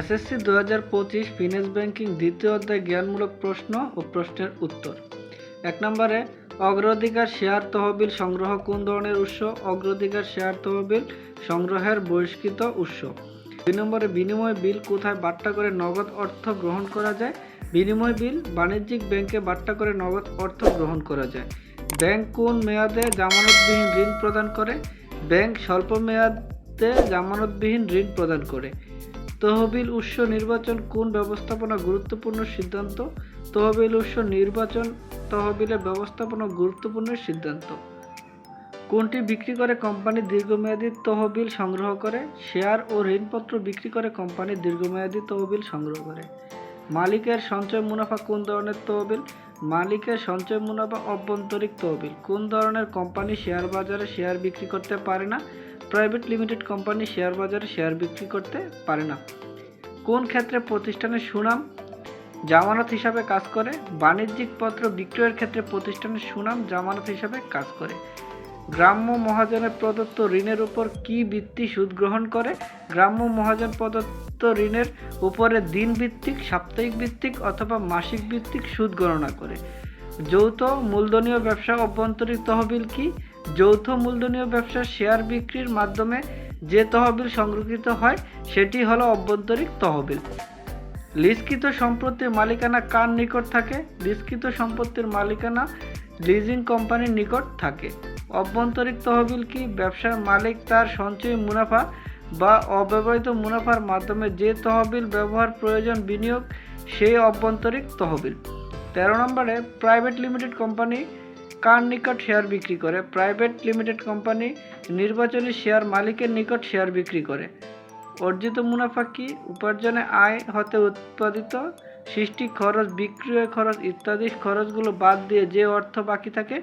SSC দু হাজার পঁচিশ ফিনান্স ব্যাংকিং দ্বিতীয় অধ্যায় জ্ঞানমূলক প্রশ্ন ও প্রশ্নের উত্তর। এক নম্বরে, অগ্রাধিকার শেয়ার তহবিল সংগ্রহ কোন ধরনের উৎস? অগ্রাধিকার শেয়ার তহবিল সংগ্রহের বহিষ্কৃত উৎস। দুই নম্বরে, বিনিময় বিল কোথায় বাট্টা করে নগদ অর্থ গ্রহণ করা যায়? বিনিময় বিল বাণিজ্যিক ব্যাংকে বাট্টা করে নগদ অর্থ গ্রহণ করা যায়। ব্যাংক কোন মেয়াদে জামানতবিহীন ঋণ প্রদান করে? ব্যাংক স্বল্প মেয়াদে জামানতবিহীন ঋণ প্রদান করে। তহবিল উৎস নির্বাচন কোন ব্যবস্থাপনা গুরুত্বপূর্ণ সিদ্ধান্ত? তহবিল উৎস নির্বাচন তহবিলের ব্যবস্থাপনা গুরুত্বপূর্ণ সিদ্ধান্ত। কোনটি বিক্রি করে কোম্পানি দীর্ঘমেয়াদী তহবিল সংগ্রহ করে? শেয়ার ও ঋণপত্র বিক্রি করে কোম্পানি দীর্ঘমেয়াদী তহবিল সংগ্রহ করে। মালিকের সঞ্চয় মুনাফা কোন ধরনের তহবিল? মালিকের সঞ্চয় মুনাফা অভ্যন্তরিক তহবিল। কোন ধরনের কোম্পানি শেয়ার বাজারে শেয়ার বিক্রি করতে পারে না? প্রাইভেট লিমিটেড কোম্পানি শেয়ার বাজারে শেয়ার বিক্রি করতে পারে না। কোন ক্ষেত্রে প্রতিষ্ঠানের সুনাম? জামানত হিসাবে কাজ করে। বাণিজ্যিক পত্র বিক্রয়ের ক্ষেত্রে প্রতিষ্ঠানের সুনাম জামানত হিসাবে কাজ করে। গ্রাম্য মহাজনের প্রদত্ত ঋণের উপর কি ভিত্তি সুদ গ্রহণ করে? গ্রাম্য মহাজন প্রদত্ত ঋণের উপরে দিন ভিত্তিক, সাপ্তাহিক ভিত্তিক অথবা মাসিক ভিত্তিক সুদ গণনা করে। যৌথ মূলধনীয় ব্যবসা অভ্যন্তরীণ তহবিল কি? যৌথ মূলধনীয় ব্যবসা শেয়ার বিক্রির মাধ্যমে যে তহবিল সংরক্ষিত হয়, সেটি হলো অভ্যন্তরীণ তহবিল। লিজকৃত সম্পত্তির মালিকানা কার নিকট থাকে? লিজকৃত সম্পত্তির মালিকানা লিজিং কোম্পানির নিকট থাকে। অভ্যন্তরীণ তহবিল কি? ব্যবসার মালিক তার সঞ্চয় মুনাফা বা অব্যবহৃত মুনাফার মাধ্যমে যে তহবিল ব্যবহার প্রয়োজন বিনিয়োগ, সেই অভ্যন্তরীণ তহবিল। তেরো নম্বরে, প্রাইভেট লিমিটেড কোম্পানি কার নিকট শেয়ার বিক্রি করে? প্রাইভেট লিমিটেড কোম্পানি নির্বাচনী শেয়ার মালিকের নিকট শেয়ার বিক্রি করে। অর্জিত মুনাফা কি? উপার্জনে আয় হতে উৎপাদিত, সৃষ্টি খরচ, বিক্রয় খরচ ইত্যাদি খরচগুলো বাদ দিয়ে যে অর্থ বাকি থাকে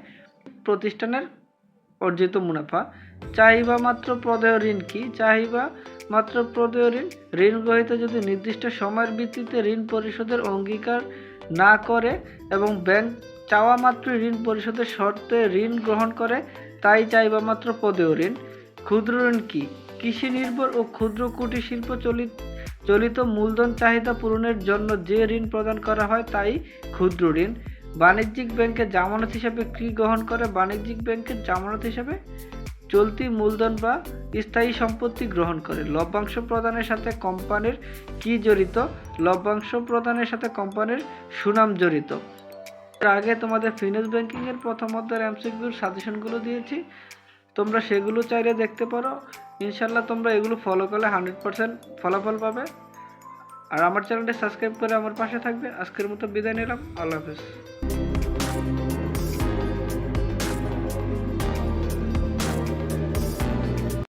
প্রতিষ্ঠানের অর্জিত মুনাফা। চাহিদা মাত্র প্রদেয় ঋণ কি? চাহিদা মাত্র প্রদেয় ঋণ। ঋণ গ্রহীতা যদি নির্দিষ্ট সময়ের ভিত্তিতে ঋণ পরিশোধের অঙ্গীকার না করে এবং ব্যাংক চাওয়া মাত্র ঋণ পরিশোধের শর্তে ঋণ গ্রহণ করে, তাই চাইবা মাত্র পদেয় ঋণ। ক্ষুদ্র ঋণ কি? কৃষি নির্ভর ও ক্ষুদ্র কুটির শিল্প চলিত চলিত মূলধন চাহিদা পূরণের জন্য যে ঋণ প্রদান করা হয় তাই ক্ষুদ্র ঋণ। বাণিজ্যিক ব্যাংকে জামানত হিসাবে কি গ্রহণ করে বাণিজ্যিক ব্যাংকের জামানত হিসাবে চলতি মূলধন বা স্থায়ী সম্পত্তি গ্রহণ করে। লভ্যাংশ প্রদানের সাথে কোম্পানির কি জড়িত? লভ্যাংশ প্রদানের সাথে কোম্পানির সুনাম জড়িত। আগে তোমাদের ফিনান্স ব্যাংকিংয়ের প্রথম অধ্যায়ের এমসিকিউর সাজেশনগুলো দিয়েছি। তোমরা সেগুলো চাইলে দেখতে পারো। ইনশাল্লাহ তোমরা এগুলো ফলো করলে হান্ড্রেড পারসেন্ট ফলাফল পাবে। আর আমার চ্যানেলটি সাবস্ক্রাইব করে আমার পাশে থাকবে। আজকের মতো বিদায় নিলাম। আল্লাহ হাফেজ।